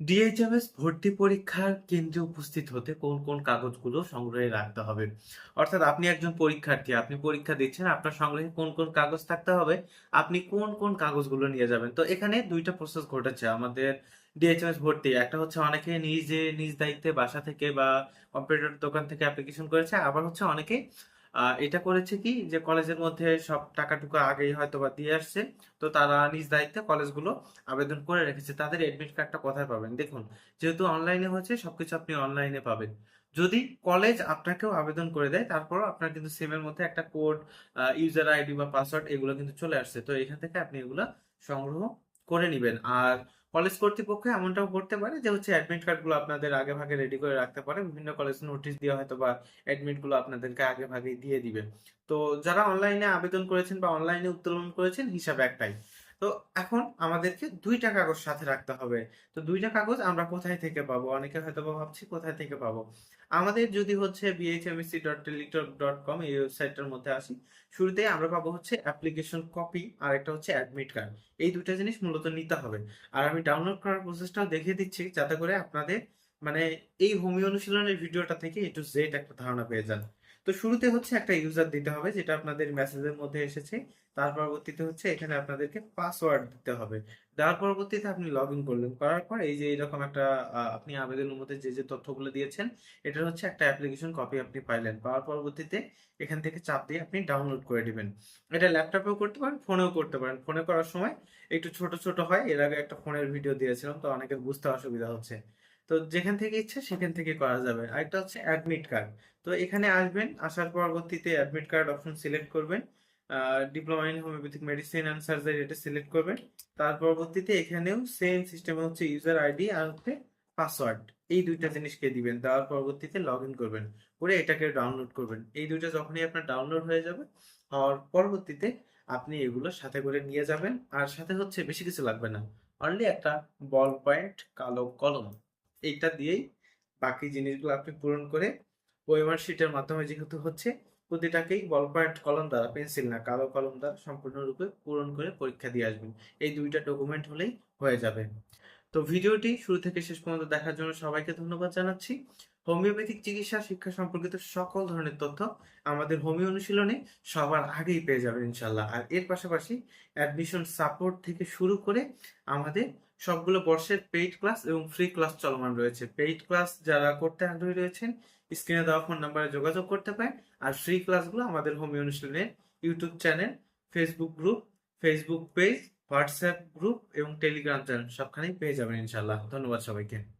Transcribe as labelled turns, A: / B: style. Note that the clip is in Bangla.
A: ডিএইচএমএস ভর্তি পরীক্ষার কেন্দ্রে উপস্থিত হতে কোন কোন কাগজগুলো সংগ্রহে রাখতে হবে? অর্থাৎ আপনি একজন পরীক্ষার্থী, আপনি পরীক্ষা দিচ্ছেন, আপনার সংগ্রহে কোন কোন কাগজ থাকতে হবে? আপনি কোন কোন কাগজগুলো নিয়ে যাবেন? তো এখানে দুইটা প্রসেস ঘটেছে। আমাদের ডিএইচএমএস ভর্তি, একটা হচ্ছে অনেকে নিজে, নিজ দায়িত্বে বাসা থেকে বা কম্পিউটার দোকান থেকে অ্যাপ্লিকেশন করেছে, আবার হচ্ছে অনেকে এটা করেছে কি যে কলেজের মধ্যে সব টাকাটুকু আগেই হয়তো বা দিয়ে আসছে। তো তারা নিজ দায়িত্বে কলেজগুলো আবেদন করে রেখেছে। তাদের এডমিট কার্ডটা কোথায় পাবেন? দেখুন, যেহেতু অনলাইনে হয়েছে, সবকিছু আপনি অনলাইনে পাবেন। যদি কলেজ আপনাকেও আবেদন করে দেয়, তারপরও আপনার কিন্তু সিমের মধ্যে একটা কোড ইউজার আইডি বা পাসওয়ার্ড এগুলো কিন্তু চলে আসছে। তো এখান থেকে আপনি এগুলো সংগ্রহ করে নেবেন। আর কলেজ কর্তৃপক্ষ এমনটাও করতে পারে যে হচ্ছে অ্যাডমিট কার্ডগুলো আপনাদের আগে ভাগে রেডি করে রাখতে পারে। বিভিন্ন কলেজ নোটিশ দিয়ে হয়তো বা অ্যাডমিটগুলো আপনাদেরকে আগে ভাগে দিয়ে দিবে। তো যারা অনলাইনে আবেদন করেছেন বা অনলাইনে উত্তোলন করেছেন হিসাব একটাই। তো এখন আমাদেরকে দুইটা কাগজ সাথে রাখতে হবে। তো দুইটা কাগজ আমরা কোথায় থেকে পাবো? অনেকে হয়তো ভাবছি, কোথায় থেকে পাবো? আমাদের যদি হচ্ছে BHMSC dot Teletalk dot com এই ওয়েবসাইটটার মধ্যে আসি শুরুতে আমরা পাবো হচ্ছে অ্যাপ্লিকেশন কপি আর একটা হচ্ছে অ্যাডমিট কার্ড এই দুইটা জিনিস মূলত নিতে হবে। আর আমি ডাউনলোড করার প্রসেসটাও দেখিয়ে দিচ্ছি, যাতে করে আপনাদের মানে এই হোমিও অনুশীলনের ভিডিওটা থেকে এ টু জেড একটা ধারণা পেয়ে যান। তো শুরুতে হচ্ছে একটা ইউজার দিতে হবে, যেটা আপনাদের মেসেজের মধ্যে এসেছে। তার পরবর্তীতে হচ্ছে এখানে আপনাদেরকে পাসওয়ার্ড দিতে হবে। দেওয়ার পরবর্তীতে আপনি লগ ইন করলেন। করার পর এই যে এরকম একটা আপনি আবেদনের মধ্যে যে যে তথ্যগুলো দিয়েছেন, এটার হচ্ছে একটা অ্যাপ্লিকেশন কপি আপনি পাইলেন। পাওয়ার পরবর্তীতে এখান থেকে চাপ দিয়ে আপনি ডাউনলোড করে দিবেন। এটা ল্যাপটপেও করতে পারেন, ফোনেও করতে পারেন। ফোনে করার সময় একটু ছোট ছোট হয়। এর আগে একটা ফোনের ভিডিও দিয়েছিলাম, তো অনেকের বুঝতে অসুবিধা হচ্ছে। তো যেখান থেকে ইচ্ছে সেখান থেকে করা যাবে। আরেকটা হচ্ছে অ্যাডমিট কার্ড তো এখানে আসবেন, আসার পরবর্তীতে অ্যাডমিট কার্ড অপশন সিলেক্ট করবেন। Diploma in homoeopathic medicine and surgery এটা সিলেক্ট করবেন। তার পরবর্তীতে এখানেও সেম সিস্টেমে হচ্ছে ইউজার আইডি আর হচ্ছে পাসওয়ার্ড এই দুইটা জিনিসকে দিবেন, দেওয়ার পরবর্তীতে লগ ইন করবেন। করে এটাকে ডাউনলোড করবেন। এই দুইটা যখনই আপনার ডাউনলোড হয়ে যাবে, হওয়ার পরবর্তীতে আপনি এগুলো সাথে করে নিয়ে যাবেন। আর সাথে হচ্ছে বেশি কিছু লাগবে না। অনলি একটা বল পয়েন্ট কালো কলম। এইটা দিয়েই বাকি জিনিসগুলো আপনি পূরণ করে ওএমআর শিটের মাধ্যমে যেহেতু হচ্ছে, প্রতিটাকেই বল পয়েন্ট কলম দ্বারা পেন্সিল না, কালো কলম দ্বারা সম্পূর্ণরূপে পূরণ করে পরীক্ষা দিয়ে আসবেন। এই দুইটা ডকুমেন্ট হলেই হয়ে যাবে। তো ভিডিওটি শুরু থেকে শেষ পর্যন্ত দেখার জন্য সবাইকে ধন্যবাদ জানাচ্ছি। হোমিওপ্যাথিক চিকিৎসা, শিক্ষা সম্পর্কিত সকল ধরনের তথ্য আমাদের হোমিও অনুশীলনে সবার আগেই পেয়ে যাবেন ইনশাল্লাহ আর এর পাশাপাশি অ্যাডমিশন সাপোর্ট থেকে শুরু করে আমাদের সবগুলো বর্ষের পেইড ক্লাস এবং ফ্রি ক্লাস চলমান রয়েছে। পেইড ক্লাস যারা করতে আগ্রহী রয়েছেন স্ক্রিনে দেওয়া ফোন নাম্বারে যোগাযোগ করতে পারেন। আর ফ্রি ক্লাসগুলো আমাদের হোমিও অনুশীলনের YouTube channel Facebook group Facebook page WhatsApp group এবং টেলিগ্রাম চ্যানেল সবখানেই পেয়ে যাবেন ইনশাল্লাহ ধন্যবাদ সবাইকে।